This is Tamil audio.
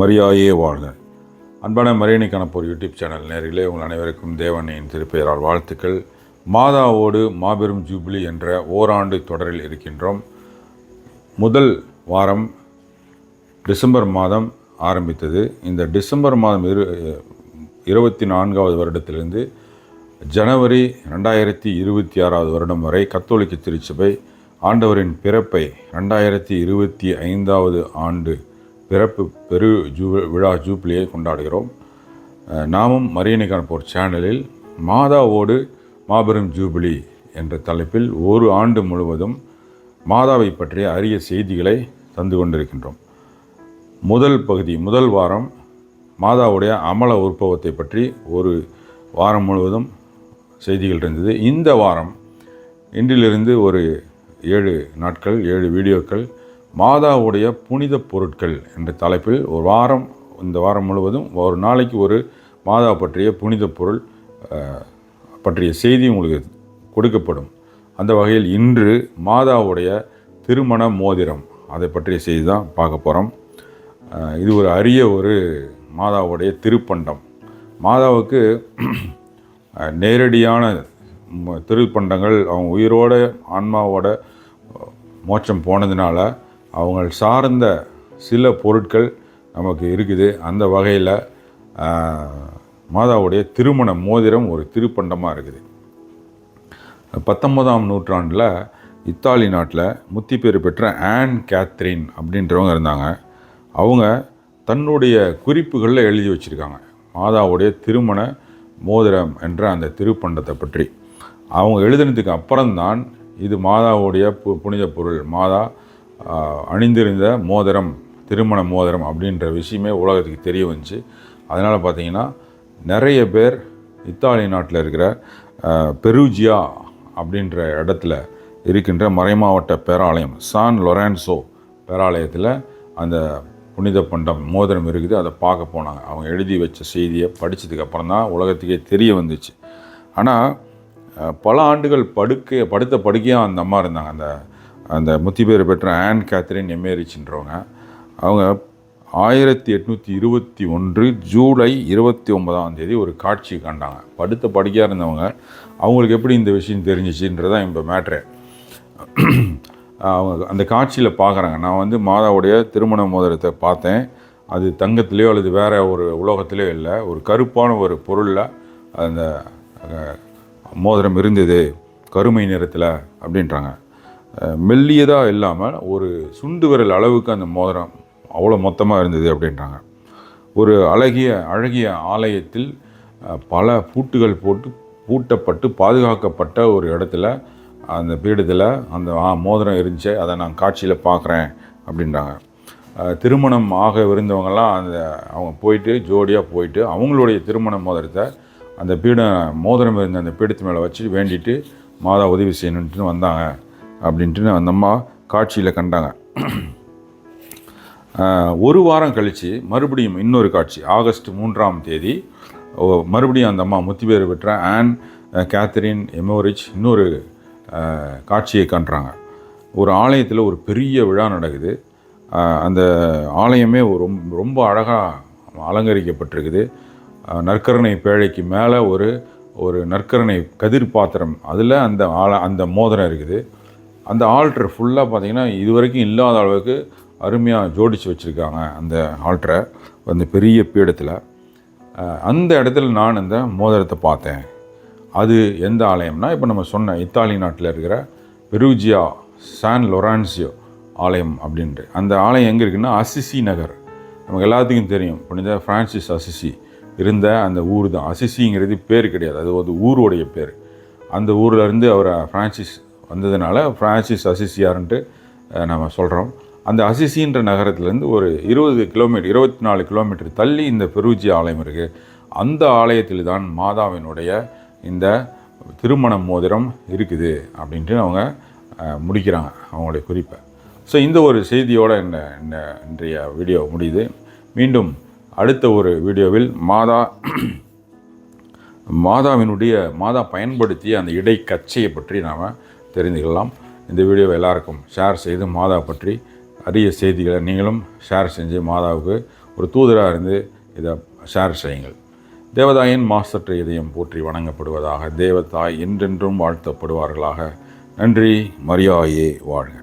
மரியாயே வாழ்க. அன்பான மரியணி கணப்போர் யூடியூப் சேனல் நேரிலே உங்கள் அனைவருக்கும் தேவனையின் திருப்பெயரால் வாழ்த்துக்கள். மாதாவோடு மாபெரும் ஜூப்ளி என்ற ஓராண்டு தொடரில் இருக்கின்றோம். முதல் வாரம் டிசம்பர் மாதம் ஆரம்பித்தது. இந்த டிசம்பர் மாதம் இரு இருபத்தி நான்காவது வருடத்திலிருந்து ஜனவரி ரெண்டாயிரத்தி இருபத்தி ஆறாவது வருடம் வரை கத்தோலிக்க திருச்சபை ஆண்டவரின் பிறப்பை ரெண்டாயிரத்தி இருபத்தி ஐந்தாவது ஆண்டு பிறப்பு பெரு ஜூ விழா ஜூப்ளியை கொண்டாடுகிறோம். நாமும் மரியணை காண்போர் சேனலில் மாதாவோடு மாபெரும் ஜூபிலி என்ற தலைப்பில் ஒரு ஆண்டு முழுவதும் மாதாவை பற்றிய அரிய செய்திகளை தந்து கொண்டிருக்கின்றோம். முதல் பகுதி முதல் வாரம் மாதாவுடைய அமல உற்பவத்தை பற்றி ஒரு வாரம் முழுவதும் செய்திகள் இருந்தது. இந்த வாரம் இன்றிலிருந்து ஒரு ஏழு நாட்கள் ஏழு வீடியோக்கள் மாதாவுடைய புனித பொருட்கள் என்ற தலைப்பில் ஒரு வாரம் இந்த வாரம் முழுவதும் ஒரு நாளைக்கு ஒரு மாதா பற்றிய புனித பொருள் பற்றிய செய்தி உங்களுக்கு கொடுக்கப்படும். அந்த வகையில் இன்று மாதாவுடைய திருமண மோதிரம் அதை பற்றிய செய்தி தான் பார்க்க போகிறோம் இது ஒரு அரிய ஒரு மாதாவுடைய திருப்பண்டம். மாதாவுக்கு நேரடியான திருப்பண்டங்கள் அவங்க உயிரோட ஆன்மாவோட மோட்சம் போனதுனால அவங்க சார்ந்த சில பொருட்கள் நமக்கு இருக்குது. அந்த வகையில் மாதாவுடைய திருமண மோதிரம் ஒரு திருப்பண்டமாக இருக்குது. பத்தொன்பதாம் நூற்றாண்டில் இத்தாலி நாட்டில் முத்தி பேர் பெற்ற ஆன் கேத்ரின் அப்படின்றவங்க இருந்தாங்க. அவங்க தன்னுடைய குறிப்புகளில் எழுதி வச்சுருக்காங்க. மாதாவுடைய திருமண மோதிரம் என்ற அந்த திருப்பண்டத்தை பற்றி. அவங்க எழுதினதுக்கு அப்புறம்தான் இது மாதாவுடைய பு புனித பொருள். மாதா அணிந்திருந்த மோதிரம் திருமண மோதிரம் அப்படின்ற விஷயமே உலகத்துக்கு தெரிய வந்துச்சு. அதனால் பார்த்தீங்கன்னா நிறைய பேர் இத்தாலி நாட்டில் இருக்கிற பெருஜியா அப்படின்ற இடத்துல இருக்கின்ற மறைமாவட்ட பேராலயம் சான் லொரான்சோ பேராலயத்தில் அந்த புனித பண்டம் மோதிரம் இருக்குது. அதை பார்க்க போனாங்க. அவங்க எழுதி வச்ச செய்தியை படித்ததுக்கு அப்புறம் தான் உலகத்துக்கே தெரிய வந்துச்சு. ஆனால் பல ஆண்டுகள் படுக்கை படுத்த படுக்கையாக அந்த அம்மா இருந்தாங்க. அந்த அந்த முத்தி பேர் பெற்ற ஆன் கேத்ரின் எம்ஏரிச்சின்றவங்க. அவங்க ஆயிரத்தி எட்நூற்றி இருபத்தி ஒன்று ஜூலை இருபத்தி ஒன்பதாம் தேதி ஒரு காட்சி கண்டாங்க. படுத்த படுக்கையாக இருந்தவங்க. அவங்களுக்கு எப்படி இந்த விஷயம் தெரிஞ்சிச்சுன்றதான் இப்போ மேட்ரு. அவங்க அந்த காட்சியில் பார்க்குறாங்க நான் வந்து மாதாவுடைய திருமண மோதிரத்தை பார்த்தேன். அது தங்கத்திலேயோ அல்லது வேறு ஒரு உலோகத்திலேயோ இல்லை. ஒரு கருப்பான ஒரு பொருளில் அந்த மோதிரம் இருந்தது. கருமை நிறத்தில் அப்படின்றாங்க. மெல்லியதாக இல்லாமல் ஒரு சுண்டு விரல் அளவுக்கு அந்த மோதிரம் அவ்வளோ மொத்தமாக இருந்தது அப்படின்றாங்க. ஒரு அழகிய அழகிய ஆலயத்தில் பல பூட்டுகள் போட்டு பூட்டப்பட்டு பாதுகாக்கப்பட்ட ஒரு இடத்துல அந்த பீடத்தில் அந்த மோதிரம் இருந்துச்சு அதை நான் காட்சியில் பார்க்குறேன் அப்படின்றாங்க. திருமணம் ஆக விருந்தவங்கள்லாம் அந்த அவங்க போயிட்டு ஜோடியாக போயிட்டு அவங்களுடைய திருமண மோதிரத்தை அந்த பீட மோதிரம் இருந்த அந்த பீடத்து மேலே வச்சு வேண்டிட்டு மாதா உதவி செய்யணுன்ட்டு வந்தாங்க. அப்படின்ட்டு அந்த அம்மா காட்சியில் கண்டாங்க. ஒரு வாரம் கழித்து மறுபடியும் இன்னொரு காட்சி. ஆகஸ்ட் மூன்றாம் தேதி ஓ, மறுபடியும் அந்த அம்மா முத்திபேர் பெற்ற ஆன் கேத்தரின் எமோரிச் இன்னொரு காட்சியை காண்றாங்க. ஒரு ஆலயத்தில் ஒரு பெரிய விழா நடக்குது. அந்த ஆலயமே ஒரு ரொம்ப ரொம்ப அழகாக அலங்கரிக்கப்பட்டிருக்குது நற்கரணை பேழைக்கு மேலே ஒரு ஒரு நற்கரணை கதிர் பாத்திரம். அதில் அந்த ஆல அந்த மோதிரம் இருக்குது. அந்த ஆல்ட்ரு ஃபுல்லாக பார்த்தீங்கன்னா இது வரைக்கும் இல்லாத அளவுக்கு அருமையாக ஜோடித்து வச்சுருக்காங்க அந்த ஆல்ட்ரை அந்த பெரிய பீடத்தில். அந்த இடத்துல நான் இந்த மோதிரத்தை பார்த்தேன். அது எந்த ஆலயம்னா இப்போ நம்ம சொன்ன இத்தாலி நாட்டில் இருக்கிற பெருஜியா சான் லொரான்சியோ ஆலயம் அப்படின்ட்டு. அந்த ஆலயம் எங்கே இருக்குன்னா அசிசி நகர். நமக்கு எல்லாத்துக்கும் தெரியும். புனித ஃப்ரான்சிஸ் அசிசி இருந்த அந்த ஊர் தான். அசிசிங்கிறது பேர் கிடையாது. அது ஒரு ஊருடைய பேர். அந்த ஊரில் இருந்து அவரை ஃப்ரான்சிஸ் வந்ததுனால ஃப்ரான்சிஸ் அசிசியார்ன்ட்டு நம்ம சொல்கிறோம் அந்த அசிசின்ற நகரத்துலேருந்து ஒரு இருபது கிலோமீட்டர் இருபத்தி நாலு கிலோமீட்டர் தள்ளி இந்த பெருஜி ஆலயம் இருக்குது அந்த ஆலயத்தில் தான் மாதாவினுடைய இந்த திருமண மோதிரம் இருக்குது அப்படின்ட்டு அவங்க முடிக்கிறாங்க அவங்களுடைய குறிப்பை. ஸோ இந்த ஒரு செய்தியோடு இந்த இன்றைய வீடியோ முடியுது. மீண்டும் அடுத்த ஒரு வீடியோவில் மாதா மாதாவினுடைய மாதா பயன்படுத்திய அந்த இடைக்கச்சையை பற்றி நாம் தெரிந்து கொள்ளலாம் இந்த வீடியோவை எல்லாருக்கும் ஷேர் செய்து மாதா பற்றி அரிய செய்திகளை நீங்களும் ஷேர் செஞ்சு மாதாவுக்கு ஒரு தூதராக இருந்து இதை ஷேர் செய்யுங்கள். தேவதாயின் மாசற்ற இதயம் போற்றி வணங்கப்படுவதாக தேவதாய் என்றென்றும் வாழ்த்தப்படுவார்களாக. நன்றி மரியாயே வாழ்க.